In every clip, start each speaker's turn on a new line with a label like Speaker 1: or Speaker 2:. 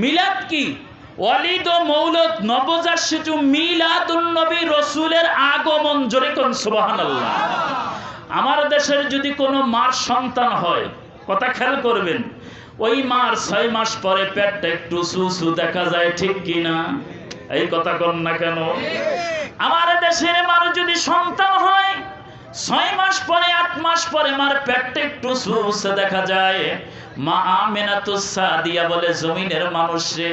Speaker 1: মিলাদ কি? ওয়ালিদ ও মৌলদ নবজাত শিশু মিলাদুন নবী রসুলের আগমন জোরে কোন সুবহানাল্লাহ। আমার দেশের যদি কোনো মার সন্তান হয় কথা খেয়াল করবেন ওই মার ছয় মাস পরে পেটটা একটু সুসু দেখা যায় ঠিক কি না এই কথা কন না কেন? আমার দেশের মার যদি সন্তান হয় ছয় মাস পরে, আট মাস পরে মার পেটটা একটু সুসে দেখা যায়। মা আমেনা তো দিয়া বলে, জমিনের মানুষে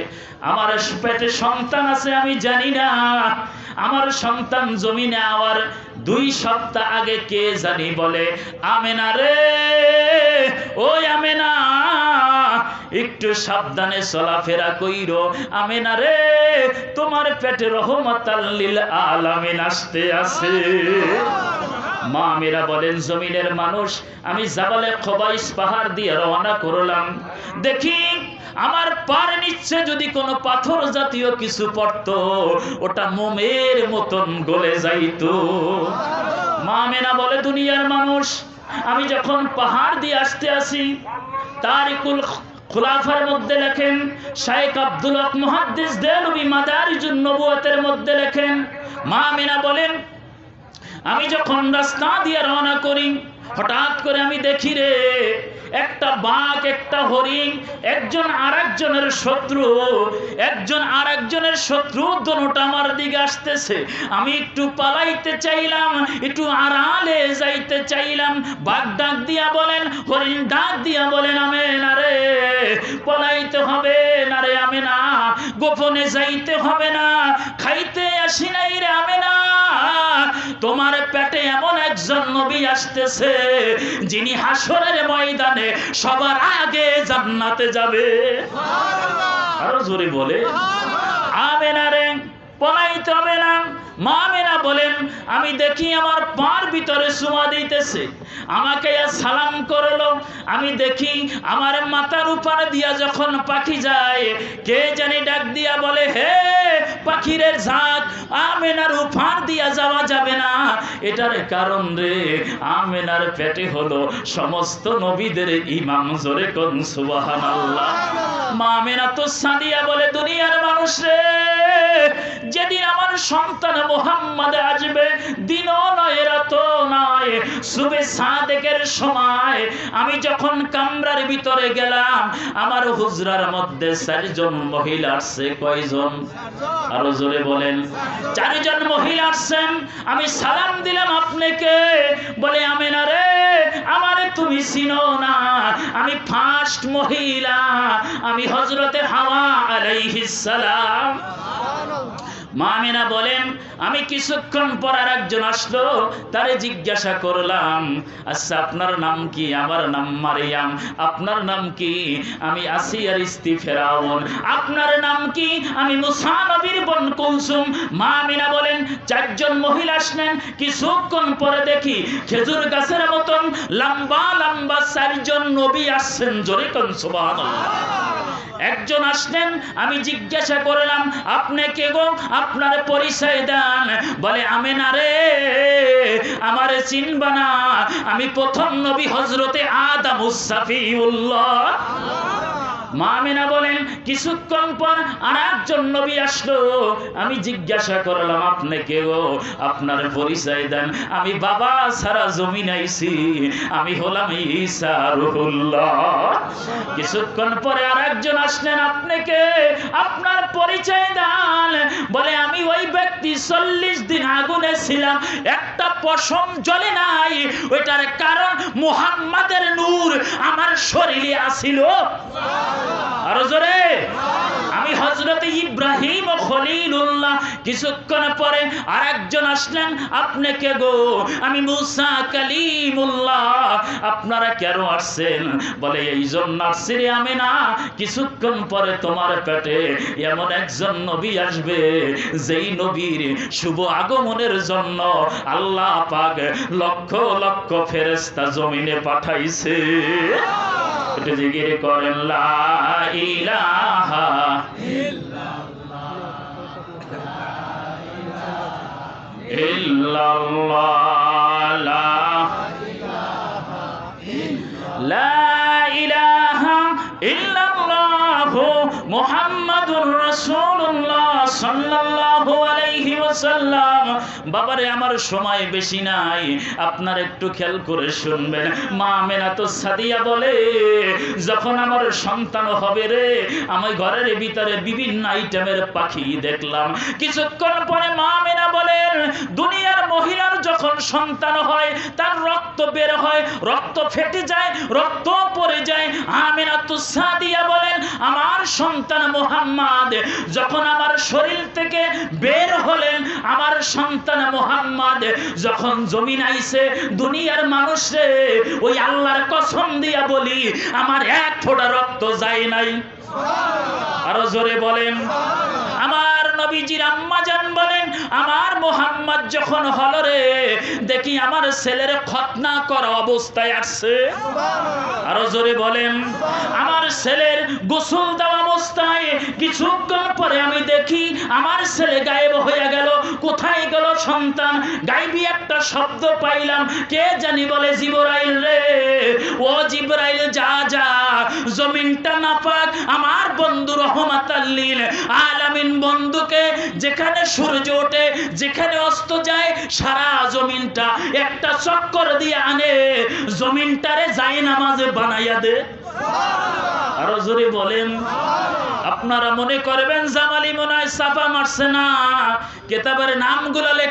Speaker 1: আমার পেটে সন্তান আছে, আমি জানি না। আমার সন্তান জমিনে আওয়ার দুই সপ্তাহ আগে কে জানি বলে, আমেনা রে ওই আমেনা, একটু সাবধানে চলাফেরা কইরো। আমেনা রে, তোমার পেটে রহমতাল্লিল আলামিন আসতে আছে। মা মেরা বলেন, জমিনের মানুষ, আমি জাবালে পাহাড় দিয়ে রওনা করলাম। দেখি, আমার পার নিচ্ছে যদি কোনো পাথর জাতীয় কিছু পড়তো, ওটা মোমের মতন গলে যাইতো। মা মেনা বলে, দুনিয়ার মানুষ, আমি যখন পাহাড় দিয়ে আসতে আসি, তারিকুল খুলাফার মধ্যে লেখেন শাইখ আব্দুল হক মুহাদ্দিস মাদারিজুন নবুয়তের মধ্যে লেখেন মা মেনা বলেন আমি যখন রাস্তা দিয়ে রওনা করি, হঠাৎ করে আমি দেখি রে, একটা বাঘ, একটা হরিণ, একজন আর একজনের শত্রু, একজন আর একজনের শত্রু দোনোটা আমার দিকে আসতেছে। আমি একটু পালাইতে চাইলাম, একটু আড়ালে যাইতে চাইলাম। বাঘ ডাক দিয়া বলেন, হরিণ ডাক দিয়া বলেন আমি না রে পলাইতে হবে না রে আমি না গোপনে যাইতে হবে না, খাইতে আসি নাই রে আমি না তোমার পেটে এমন একজন নবী আসতেছে যিনি হাসরের ময়দানে সবার আগে জান্নাতে যাবে। আরও জোরে বলে আমেনা রে পলাইতে হবে না। মা মেনা বলেন আমি দেখি আমার পার ভিতরে সুমা দিতেছে। আমাকে সালাম করল। আমি দেখি আমার মাথার উপরে দিয়া যখন পাখি যায় কে জানি ডাক দিয়া বলে হে পাখিরের ঝাঁক আমেনার উফার দিয়া যাওয়া যাবে না। এটার কারণ রে আমেনার পেটে হলো সমস্ত নবীদের ইমাম জোরে কোন সুবাহান আল্লাহ মা মেনা তো সাদিয়া বলে দুনিয়ার মানুষ রে যেদিন আমার সন্তান মোহাম্মদ আসবে দিন নয় রাত নয় সুবে সাদেকের সময়। আমি যখন কামরার ভিতরে গেলাম, আমার হুজরার মধ্যে চারজন মহিলা আসছে, কয়জন? আরও জোরে বলেন। চারজন মহিলা আসছেন, আমি সালাম দিলাম আপনাকে। বলে আমি না রে, আমারে তুমি চিনো না, আমি ফার্স্ট মহিলা, আমি হজরতে হাওয়া আলাইহিস সালাম। মামিনা বলেন, আমি কিছুক্ষণ পর আর একজন আসলো, তারে জিজ্ঞাসা করলাম আচ্ছা আপনার নাম কি? আমার নাম মারিয়াম। আপনার নাম কি? আমি আসিয়ার স্ত্রী ফেরাউন। আপনার নাম কি? আমি মুসা নবীর বোন কুলসুম। মামিনা বলেন, চারজন মহিলা আসলেন, কিছুক্ষণ পরে দেখি খেজুর গাছের মতন লম্বা লম্বা চারজন নবী আসছেন জোরে কোন, সুবহানাল্লাহ। একজন আসলেন, আমি জিজ্ঞাসা করলাম, আপনি কে গো? আপনার পরিচয় দেন। বলে, আমি না রে, আমারে চিনবা না। আমি প্রথম নবী হজরতে আদম উল্লাহ মামিনা বলেন, কিছুক্ষণ পর আর একজন নবী আসলো। আমি জিজ্ঞাসা করলাম, আপনি কেউ আপনার পরিচয় দেন। আমি বাবা সারা আইছি আমি হলাম কিছুক্ষণ পরে আর একজন আসলেন আপনাকে আপনার পরিচয় দেন। বলে, আমি ওই ব্যক্তি চল্লিশ দিন আগুনে ছিলাম। একটা পশম জ্বলে নাই। ওইটার কারণ মুহাম্মাদের নূর। আমার শরীরে আসিল। আমি হজরত ইব্রাহিম ও কিছুক্ষণ পরে আর একজন আসলেন আপনাকে গো? আমি মুসা আপনারা কেন আসছেন? বলে এই জন্য আমি না কিছুক্ষণ পরে তোমার পেটে এমন একজন নবী আসবে, যেই নবীর শুভ আগমনের জন্য আল্লাহ পাক লক্ষ লক্ষ ফেরেস্তা জমিনে পাঠাইছে। একটু জিগির করেন লা ইলাহা ইল্লাল্লাহ লা লা ইলাহা ইল্লাল্লাহ বাবারে, আমার সময় বেশি নাই। আপনার একটু খেয়াল করে শুনবেন। মা মেনাতো সাদিয়া বলে, যখন আমার সন্তান হবে রে, আমি ঘরের ভিতরে বিভিন্ন আইটেমের পাখি দেখলাম। কিছুক্ষণ পরে মা মেনা বলেন, দুনিয়ার মহিলার যখন সন্তান হয়, তার রক্ত বের হয়, রক্ত ফেটে যায়, রক্ত পড়ে যায়। তুসাদিয়া বলেন, আমার সন্তান মোহাম্মদ, যখন আমার শরীর থেকে বের হলেন, আমার সন্তান মোহাম্মদ, যখন জমিন আইছে, দুনিয়ার মানুষে ওই আল্লাহর কসম দিয়া বলি, আমার এক ফোঁটা রক্ত যায় নাই। আরও জোরে বলেন। আমার নবীজির আম্মা জান বলেন আমার মোহাম্মদ যখন হল রে দেখি আমার ছেলের খতনা করা অবস্থায় আসছে। আরও জোরে বলেন আমার ছেলের গোসল দেওয়া অবস্থায় কিছুক্ষণ পরে আমি দেখি আমার ছেলে গায়েব হয়ে গেল। কোথায় গেল সন্তান? গাইবি একটা শব্দ পাইলাম। কে জানি বলে জিবরাইল রে ও জিবরাইল যা জমিনটা নাপাক, আমার বন্ধু রহমাতাল্লিল আলামিন বন্ধুকে যেখানে সূর্য ওঠে, যেখানে অস্ত যায়, সারা জমিনটা একটা চক্কর দিয়ে আনে। জমিনটারে যায় নামাজে বানাইয়া দে। আরও জোরে বলেন। আপনারা মনে করবেন, জামালি মনে হয় চাপা মারছে না। কেতাবের নামগুলো লেখে